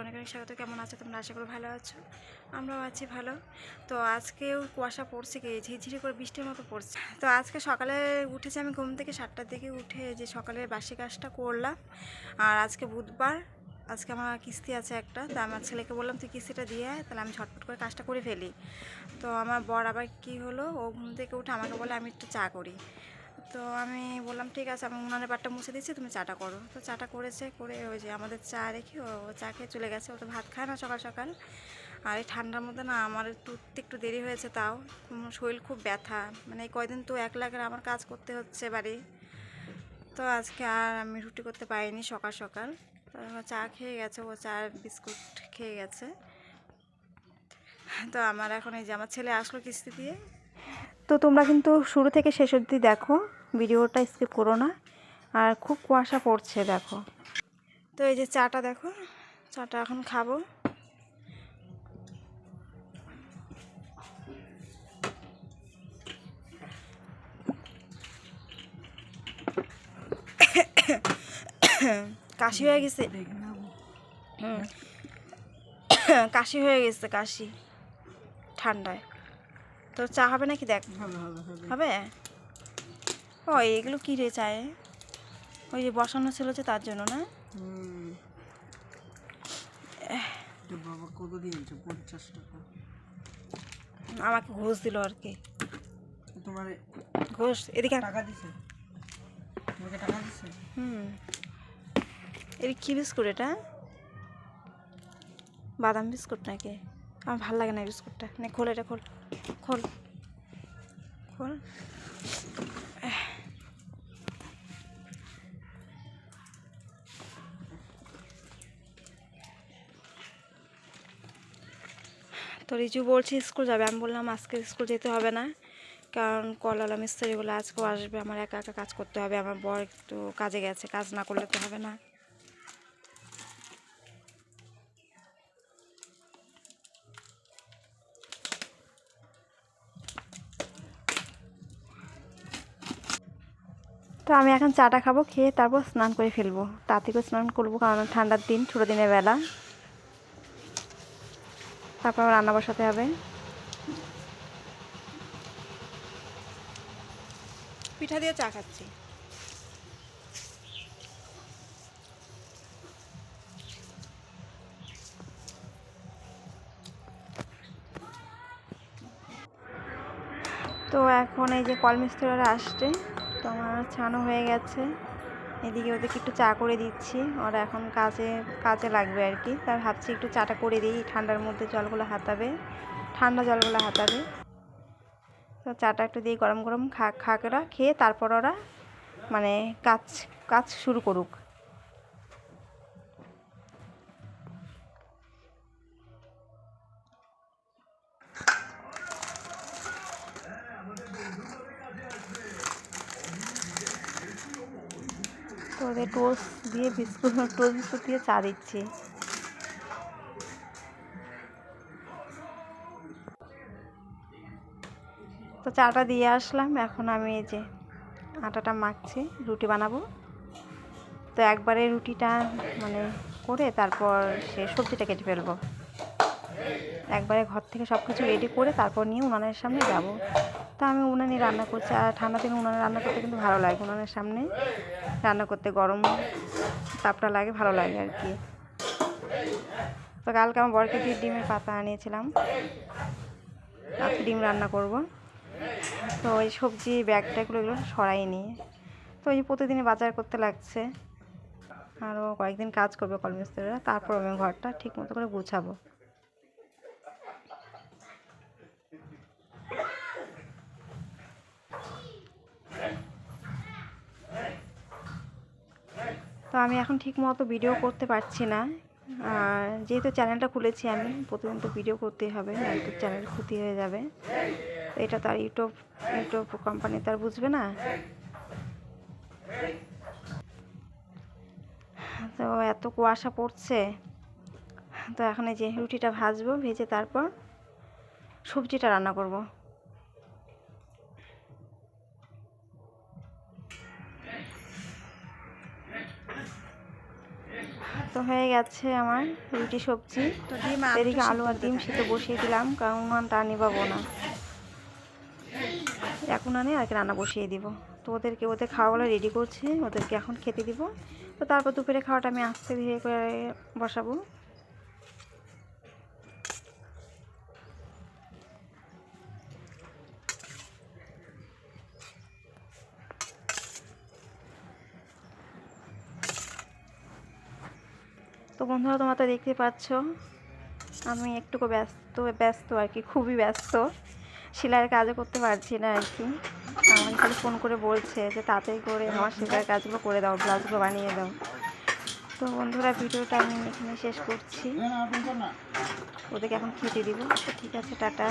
অনেক অনেক স্বাগত। কেমন আছো? তোমরা আশা করি ভালো আছো। আমরাও আছি ভালো। তো আজকেও কুয়াশা পড়ছে কি ঝিরঝিরি করে বৃষ্টির মতো পড়ছে। তো আজকে সকালে উঠেছি আমি ঘুম থেকে সাতটার দিকে উঠে যে সকালের বাসি কাজটা করলাম। আর আজকে বুধবার আজকে আমার কিস্তি আছে একটা। তো আমার ছেলেকে বললাম তুই কিস্তিটা দিয়ে আয়, তাহলে আমি ঝটপট করে কাজটা করে ফেলি। তো আমার বর আবার কী হলো? ও ঘুম থেকে উঠে আমাকে বলে আমি একটু চা করি। তো আমি বললাম, ঠিক আছে, আমি উনানের পাটটা মুছে দিচ্ছি তুমি চাটা করো। তো চাটা করেছে, করে ওই যে আমাদের চা রেখে ও চা খেয়ে চলে গেছে। ও তো ভাত খায় না সকাল সকাল। আর এই ঠান্ডার মধ্যে না আমার একটু একটু দেরি হয়েছে তাও। শরীর খুব ব্যথা। মানে এই কয়দিন তো এক লাখের আমার কাজ করতে হচ্ছে বাড়ি। তো আজকে আর আমি রুটি করতে পারিনি সকাল সকাল। তো চা খেয়ে গেছে, ও চা বিস্কুট খেয়ে গেছে। তো আমার এখন এই যে আমার ছেলে আসলো কিস্তি দিয়ে। তো তোমরা কিন্তু শুরু থেকে শেষ অবধি দেখো। ভিডিওটা স্কিপ করো না। আর খুব কুয়াশা পড়ছে দেখো। তো এই যে চাটা দেখো চাটা এখন খাব। কাশি হয়ে গেছে? কাশি হয়ে গেছে কাশি। ঠান্ডায়। তোর চা হবে নাকি দেখ? হবে? ও এগুলো কী রে চায় ওই যে বসানো ছিল যে তার জন্য না? বাবা কত দিয়েছে পঞ্চাশ টাকা। আমাকে ঘুষ দিল আর কি। তোমার ঘুষ এদিকে। টাকা দিছে? তোমাকে টাকা দিছে? হুম। এটা কী বিস্কুট এটা? বাদাম বিস্কুট নাকি? আমার ভালো লাগে না বিস্কুটটা। নে খোল এটা খোল। খোল। খোল। তো রিজু বলছে স্কুল যাবে। আমি বললাম, আজকে স্কুল যেতে হবে না। কারণ কলালা মিস্ত্রিগুলো আজকেও আসবে। আমার একা একা কাজ করতে হবে। আমার বর একটু কাজে গেছে। কাজ না করলে তো হবে না। তো আমি এখন চাটা খাব, খেয়ে তারপর স্নান করে ফেলব। করে স্নান করব, কারণ ঠান্ডার দিন, ছোটো দিনের বেলা। তারপর রান্না বসাতে হবে। পিঠা দিয়ে চা খাচ্ছি। তো এখন এই যে কল মিস্ত্রিরা আসছে তো আমার ছানো হয়ে গেছে। এদিকে ওদেরকে একটু চা করে দিচ্ছি। ওরা এখন কাজে কাজে লাগবে আর কি। তার ভাবছি একটু চাটা করে দিই, ঠান্ডার মধ্যে জলগুলো হাতাবে। ঠান্ডা জলগুলো হাতাবে। তো চাটা একটু দিয়ে গরম গরম খা খাকরা খেয়ে তারপর ওরা মানে কাজ কাজ শুরু করুক। ওদের টোস্ট দিয়ে বিস্কুট, টোস্ট বিস্কুট দিয়ে চা দিচ্ছি। তো চাটা দিয়ে আসলাম, এখন আমি এই যে আটাটা মাখছি, রুটি বানাবো। তো একবারে রুটিটা মানে করে তারপর সে সবজিটা কেটে ফেলব। একবারে ঘর থেকে সব কিছু রেডি করে তারপর নিয়ে উনানের সামনে যাব। তো আমি উনানে রান্না করছি। আর ঠান্ডা দিনে উনানে রান্না করতে কিন্তু ভালো লাগে। উনানের সামনে রান্না করতে গরম তাপটা লাগে, ভালো লাগে আর কি। তো কালকে আমার বরকে দিয়ে ডিমের পাতা আনিয়েছিলাম। আজকে ডিম রান্না করব। তো ওই সবজি ব্যাগ ট্যাগুলো এগুলো সরাই নিয়ে। তো ওই প্রতিদিনই বাজার করতে লাগছে। আরও কয়েকদিন কাজ করবে কলমিস্ত্রিরা। তারপর আমি ঘরটা ঠিক মতো করে গুছাবো। তো আমি এখন ঠিক মতো ভিডিও করতে পারছি না। যেহেতু চ্যানেলটা খুলেছি আমি, প্রতিদিন তো ভিডিও করতেই হবে নয়তো চ্যানেল ক্ষতি হয়ে যাবে। তো এটা তো আর ইউটিউব ইউটিউব কোম্পানি তো আর বুঝবে না। তো এত কুয়াশা পড়ছে। তো এখন এই যে রুটিটা ভাজবো, ভেজে তারপর সবজিটা রান্না করব। তো হয়ে গেছে আমার রুটি সবজি। এদিকে আলু আর ডিম সেটা বসিয়ে দিলাম কারণ তা নিবাবো না। এখন আনে আর কি রান্না বসিয়ে দিব। তো ওদেরকে ওদের খাওয়াগুলো রেডি করছি ওদেরকে এখন খেতে দিব। তো তারপর দুপুরে খাওয়াটা আমি আস্তে ধীরে করে বসাবো। তো বন্ধুরা, তোমরা তো দেখতে পাচ্ছ, আমি একটুকু ব্যস্ত ব্যস্ত আর কি, খুবই ব্যস্ত। সেলাইয়ের কাজও করতে পারছি না আর কি। আমাকে খালি ফোন করে বলছে যে তাড়াতাড়ি করে আমার সেলাইয়ের কাজগুলো করে দাও, ব্লাউজগুলো বানিয়ে দাও। তো বন্ধুরা, ভিডিওটা আমি এখানে শেষ করছি। ওদেরকে এখন খেতে দিব। তো ঠিক আছে, টাটা।